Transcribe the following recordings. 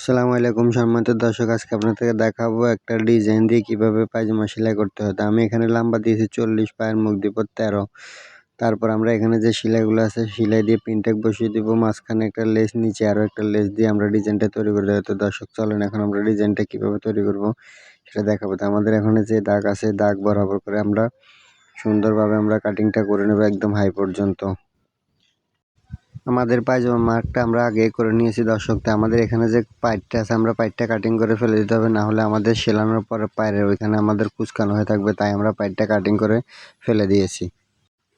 আসসালামু আলাইকুম সম্মানিত দর্শক, আজকে আপনাদেরকে দেখাবো একটা ডিজাইন দিয়ে কীভাবে পায়জামা সেলাই করতে হয়। আমি এখানে লম্বা দিয়েছি চল্লিশ পায়ের, মুখ দিব তেরো। তারপর আমরা এখানে যে সেলাইগুলো আছে, সেলাই দিয়ে পিনটেক বসিয়ে দিব। মাঝখানে একটা লেস নিচে আরও একটা লেস দিয়ে আমরা ডিজাইনটা তৈরি করে দেবো। তো দর্শক, চলেন এখন আমরা ডিজাইনটা কীভাবে তৈরি করব সেটা দেখাবো। তো আমাদের এখানে যে দাগ আছে, দাগ বরাবর করে আমরা সুন্দরভাবে আমরা কাটিংটা করে নেব একদম হাই পর্যন্ত। আমাদের পায়জামা মার্কটা আমরা আগে করে নিয়েছি দর্শক আমাদের এখানে যে পাইটটা আছে, আমরা পাইটটা কাটিং করে ফেলে দিতে হবে, না হলে আমাদের সেলানোর পরে পায়ের ওইখানে আমাদের কুচকানো হয়ে থাকবে, তাই আমরা পাইটটা কাটিং করে ফেলে দিয়েছি।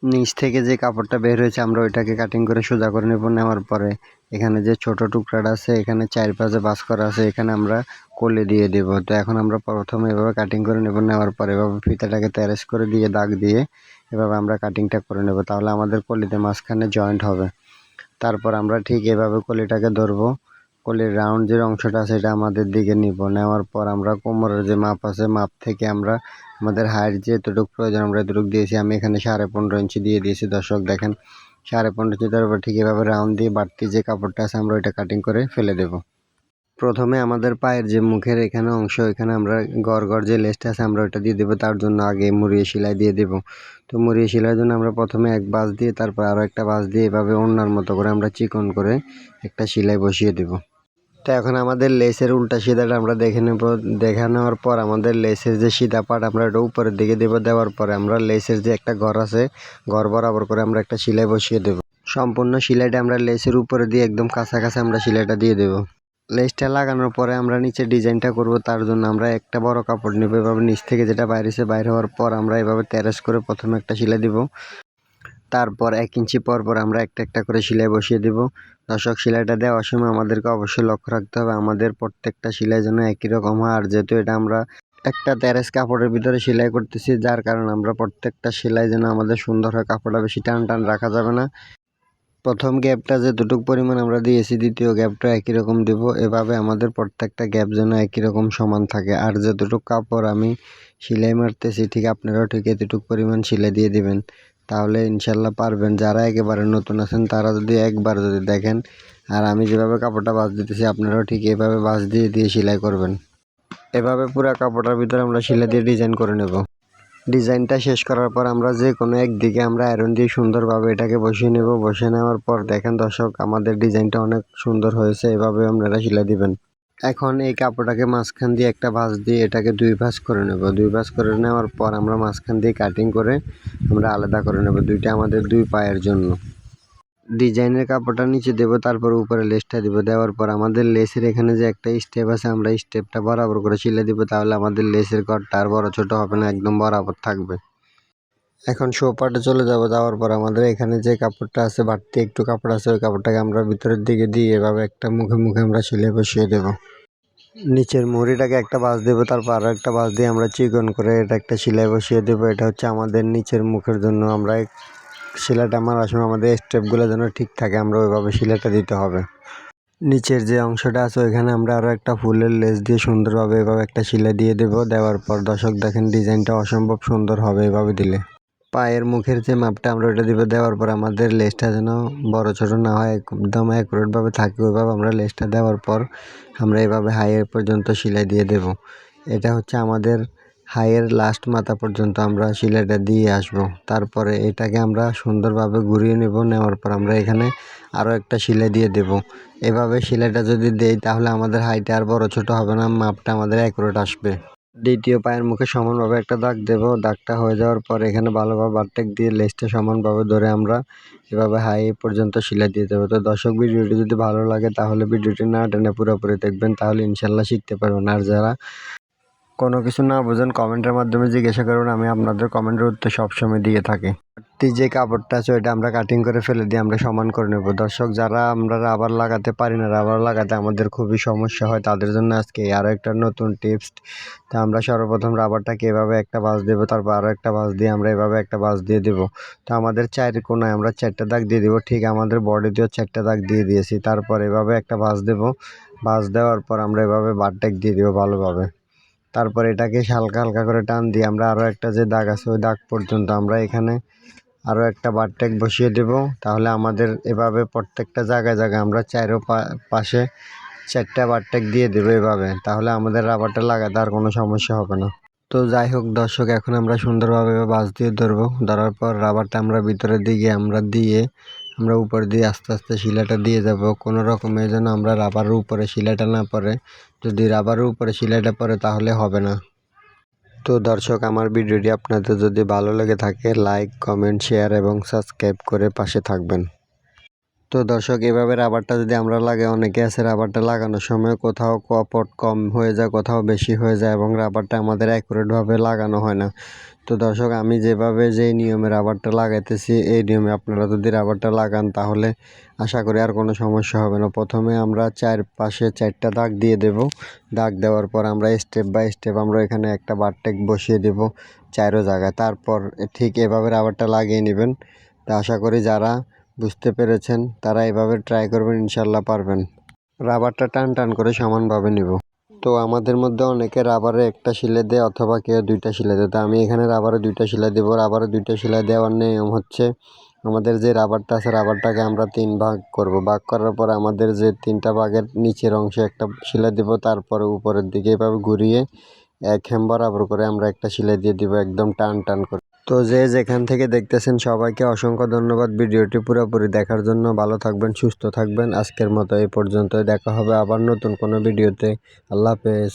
নিচ থেকে যে কাপড়টা বের হয়েছে, আমরা ওইটাকে কাটিং করে সোজা করে নেব, নেওয়ার পরে এখানে যে ছোট টুকরাটা আছে, এখানে চার পাশে বাস করা আছে, এখানে আমরা কলে দিয়ে দেব। তো এখন আমরা প্রথমে এভাবে কাটিং করে নেব, নেওয়ার পরে এভাবে ফিতাটাকে তেরেস করে দিয়ে দাগ দিয়ে এভাবে আমরা কাটিংটা করে নেব, তাহলে আমাদের কলিতে মাঝখানে জয়েন্ট হবে। তারপর আমরা ঠিক এভাবে কলিটাকে ধরবো। কলির রাউন্ড যে অংশটা আছে এটা আমাদের দিকে নিব। নেওয়ার পর আমরা কোমরের যে মাপ আছে, মাপ থেকে আমরা আমাদের হাইট যে এতটুকু প্রয়োজন, আমরা এতটুকু দিয়েছি। আমি এখানে সাড়ে পনেরো ইঞ্চি দিয়ে দিয়েছি, দর্শক দেখেন। সাড়ে পনেরো ইঞ্চি তারপর ঠিক এভাবে রাউন্ড দিয়ে বাড়তি যে কাপড়টা আছে, আমরা ওইটা কাটিং করে ফেলে দেবো। প্রথমে আমাদের পায়ের যে মুখের এখানে অংশ, এখানে আমরা গড় গড় যে লেসটা আছে আমরা ওটা দিয়ে দেবো। তার জন্য আগে মুড়িয়ে সেলাই দিয়ে দেবো। তো মুড়িয়ে সেলাইয়ের জন্য আমরা প্রথমে এক বাস দিয়ে, তারপর আরও একটা বাস দিয়ে এভাবে অন্যার মতো করে আমরা চিকন করে একটা সেলাই বসিয়ে দেবো। তো এখন আমাদের লেসের উল্টা সিধাটা আমরা দেখে নেব। দেখে নেওয়ার পর আমাদের লেসের যে সিধা পাট আমরা ওটা উপরের দিকে দেবো। দেওয়ার পরে আমরা লেসের যে একটা ঘর আছে ঘর বরাবর করে আমরা একটা সেলাই বসিয়ে দেবো। সম্পূর্ণ সেলাইটা আমরা লেসের উপরে দিয়ে একদম কাছাকাছি আমরা সেলাইটা দিয়ে দেবো। লেসটা লাগানোর পরে আমরা নিচে ডিজাইনটা করব, তার জন্য আমরা একটা বড় কাপড় নেব। এভাবে নিচ থেকে যেটা বাইরেছে বাইরে হওয়ার পর আমরা এভাবে তেরাস করে প্রথমে একটা সেলাই দিব। তারপর এক ইঞ্চি পর পর আমরা একটা একটা করে সেলাই বসিয়ে দেব। দর্শক, সেলাইটা দেওয়ার সময় আমাদেরকে অবশ্যই লক্ষ্য রাখতে হবে, আমাদের প্রত্যেকটা সেলাই যেন একই রকম হয়। আর যেহেতু এটা আমরা একটা তেরেস কাপড়ের ভিতরে সেলাই করতেছি, যার কারণে আমরা প্রত্যেকটা সেলাই যেন আমাদের সুন্দর হয়, কাপড়টা বেশি টান টান রাখা যাবে না। প্রথম গ্যাপটা যতটুকু পরিমাণ আমরা দিয়েছি, দ্বিতীয় গ্যাপটা একই রকম দেব। এভাবে আমাদের প্রত্যেকটা গ্যাপ যেন একই রকম সমান থাকে। আর যতটুকু কাপড় আমি সেলাই মারতেছি, ঠিক আপনারাও ঠিক এতটুকু পরিমাণ সেলাই দিয়ে দিবেন। তাহলে ইনশাল্লাহ পারবেন। যারা একেবারে নতুন আছেন, তারা যদি একবার যদি দেখেন, আর আমি যেভাবে কাপড়টা বাজ দিতেছি, আপনারাও ঠিক এভাবে বাজ দিয়ে দিয়ে সেলাই করবেন। এভাবে পুরো কাপড়টার ভিতরে আমরা সেলাই দিয়ে ডিজাইন করে নেব। ডিজাইনটা শেষ করার পর আমরা যে কোনো একদিকে আমরা আয়রন দিয়ে সুন্দরভাবে এটাকে বসিয়ে নেব। বসিয়ে নেওয়ার পর দেখেন দর্শক, আমাদের ডিজাইনটা অনেক সুন্দর হয়েছে এভাবে আপনারা শিলা দিবেন। এখন এই কাপড়টাকে মাঝখান দিয়ে একটা ভাঁজ দিয়ে এটাকে দুই ভাঁজ করে নেব। দুই ভাঁজ করে নেওয়ার পর আমরা মাঝখান দিয়ে কাটিং করে আমরা আলাদা করে নেব, দুইটা আমাদের দুই পায়ের জন্য। ডিজাইনের কাপড়টা নিচে দেবো, তারপর উপরে লেসটা দিব। দেওয়ার পর আমাদের লেসের এখানে যে একটা স্টেপ আছে, আমরা স্টেপটা বরাবর করে সিলে দিব। তাহলে আমাদের লেসের ঘরটা আর বড় ছোটো হবে না, একদম বরাবর থাকবে। এখন সোপাটে চলে যাব। যাওয়ার পর আমাদের এখানে যে কাপড়টা আছে, বাড়তি একটু কাপড় আছে, ওই কাপড়টাকে আমরা ভিতরের দিকে দিয়ে এভাবে একটা মুখে মুখে আমরা সিলে বসিয়ে দেব। নিচের মুড়িটাকে একটা বাস দেবো, তারপর আরও একটা বাস দিয়ে আমরা চিকন করে এটা একটা সেলাই বসিয়ে দেবো। এটা হচ্ছে আমাদের নিচের মুখের জন্য আমরা সেলাইটা মারার সময় আমাদের স্টেপগুলো যেন ঠিক থাকে, আমরা ওইভাবে শিলাটা দিতে হবে। নিচের যে অংশটা আছে, ওইখানে আমরা আরও একটা ফুলের লেস দিয়ে সুন্দরভাবে এভাবে একটা সেলাই দিয়ে দেবো। দেওয়ার পর দর্শক দেখেন, ডিজাইনটা অসম্ভব সুন্দর হবে এভাবে দিলে। পায়ের মুখের যে মাপটা আমরা ওটা দিব, দেওয়ার পর আমাদের লেসটা যেন বড় ছোট না হয়, একদম অ্যাকুরেটভাবে থাকে, ওইভাবে আমরা লেসটা দেওয়ার পর আমরা এভাবে হাইয়ের পর্যন্ত সেলাই দিয়ে দেব। এটা হচ্ছে আমাদের হাইয়ের লাস্ট মাথা পর্যন্ত আমরা শিলাটা দিয়ে আসব। তারপরে এটাকে আমরা সুন্দরভাবে ঘুরিয়ে নেব, নেওয়ার পর আমরা এখানে আরও একটা সেলাই দিয়ে দেব। এভাবে শিলাটা যদি দেই, তাহলে আমাদের হাইটা আর বড় ছোট হবে না, মাপটা আমাদের অ্যাকুরেট আসবে। দ্বিতীয় পায়ের মুখে সমানভাবে একটা দাগ দেব। দাগটা হয়ে যাওয়ার পর এখানে ভালোভাবে বারটেক দিয়ে লেসটা সমানভাবে ধরে আমরা এভাবে হাই পর্যন্ত সেলাই দিয়ে দেবো। তো দর্শক, ভিডিওটি যদি ভালো লাগে, তাহলে ভিডিওটি না টেনে পুরোপুরি দেখবেন, তাহলে ইনশাল্লাহ শিখতে পারবেন। আর যারা কোনো কিছু না বোঝেন, কমেন্টের মাধ্যমে জিজ্ঞাসা করুন, আমি আপনাদের কমেন্টের উত্তর সবসময় দিয়ে থাকি। যে কাপড়টা আছে, ওইটা আমরা কাটিং করে ফেলে দিয়ে আমরা সমান করে নেব। দর্শক, যারা আমরা রাবার লাগাতে পারি না রাবার লাগাতে আমাদের খুবই সমস্যা হয়, তাদের জন্য আজকে আরও একটা নতুন টিপস তা আমরা সর্বপ্রথম রাবারটাকে এভাবে একটা বাস দেবো, তারপর আরও একটা বাস দিয়ে আমরা এভাবে একটা বাস দিয়ে দেবো। তো আমাদের চায়ের কোনায় আমরা চারটা দাগ দিয়ে দেবো, ঠিক আমাদের বডিতেও চারটা দাগ দিয়ে দিয়েছি। তারপর এভাবে একটা বাস দেবো বাস দেওয়ার পর আমরা এভাবে বারটেক দিয়ে দেবো ভালোভাবে। তারপর এটাকে হালকা হালকা করে টান দিয়ে আমরা আরও একটা যে দাগ আছে ওই দাগ পর্যন্ত আমরা এখানে আরও একটা বারটেক বসিয়ে দেব। তাহলে আমাদের এভাবে প্রত্যেকটা জায়গায় জায়গায় আমরা চারো পাশে চারটা বারটেক দিয়ে দেবো এভাবে। তাহলে আমাদের রাবারটা লাগাতে আর কোনো সমস্যা হবে না। তো যাই হোক দর্শক, এখন আমরা সুন্দরভাবে বাস দিয়ে ধরবো। ধরার পর রাবারটা আমরা ভিতরের দিকে আমরা দিয়ে আমরা উপর দিয়ে আস্তে আস্তে শিলাটা দিয়ে যাব। কোনো রকমে যেন আমরা রাবারের উপরে শিলাটা না পড়ে। যদি রাবারের উপরে শিলাটা পড়ে তাহলে হবে না। তো দর্শক, আমার ভিডিওটি আপনাদের যদি ভালো লেগে থাকে লাইক কমেন্ট শেয়ার এবং সাবস্ক্রাইব করে পাশে থাকবেন। তো দর্শক, এভাবে রাবারটা যদি আমরা লাগে অনেকে আছে রাবারটা লাগানোর সময় কোথাও কপট কম হয়ে যায়, কোথাও বেশি হয়ে যায় এবং রাবারটা আমাদের অ্যাকুরেটভাবে লাগানো হয় না। তো দর্শক, আমি যেভাবে যেই নিয়মে রাবারটা লাগাইতেছি, এই নিয়মে আপনারা যদি রাবারটা লাগান তাহলে আশা করি আর কোনো সমস্যা হবে না। প্রথমে আমরা চার পাশে চারটা দাগ দিয়ে দেব। দাগ দেওয়ার পর আমরা স্টেপ বাই স্টেপ আমরা এখানে একটা বারটেক বসিয়ে দেব চারো জায়গায়। তারপর ঠিক এভাবে রাবারটা লাগিয়ে নেবেন। তা আশা করি যারা বুঝতে পেরেছেন? তারা এভাবে ট্রাই করবেন ইনশাল্লাহ পারবেন। রাবারটা টান টান করে সমানভাবে নিব। তো আমাদের মধ্যে অনেকে রাবারে একটা শিলে দেয় অথবা কেউ দুইটা শিলে দেয়। তো আমি এখানে রাবারে দুইটা শিলে দেবো। রাবারে দুইটা শিলে দেওয়ার নিয়ম হচ্ছে, আমাদের যে রাবারটা আছে, রাবারটাকে আমরা তিন ভাগ করব। ভাগ করার পর আমাদের যে তিনটা ভাগের নিচের অংশে একটা শিলে দেব। তারপরে উপরের দিকে এভাবে ঘুরিয়ে এক হেম বরাবর করে আমরা একটা শিলে দিয়ে দিব, একদম টান টান করে। তো যে যেখান থেকে দেখতেছেন সবাইকে অসংখ্য ধন্যবাদ ভিডিওটি পুরোপুরি দেখার জন্য। ভালো থাকবেন, সুস্থ থাকবেন। আজকের মতো এই পর্যন্তই। দেখা হবে আবার নতুন কোনো ভিডিওতে। আল্লাহ হাফেজ।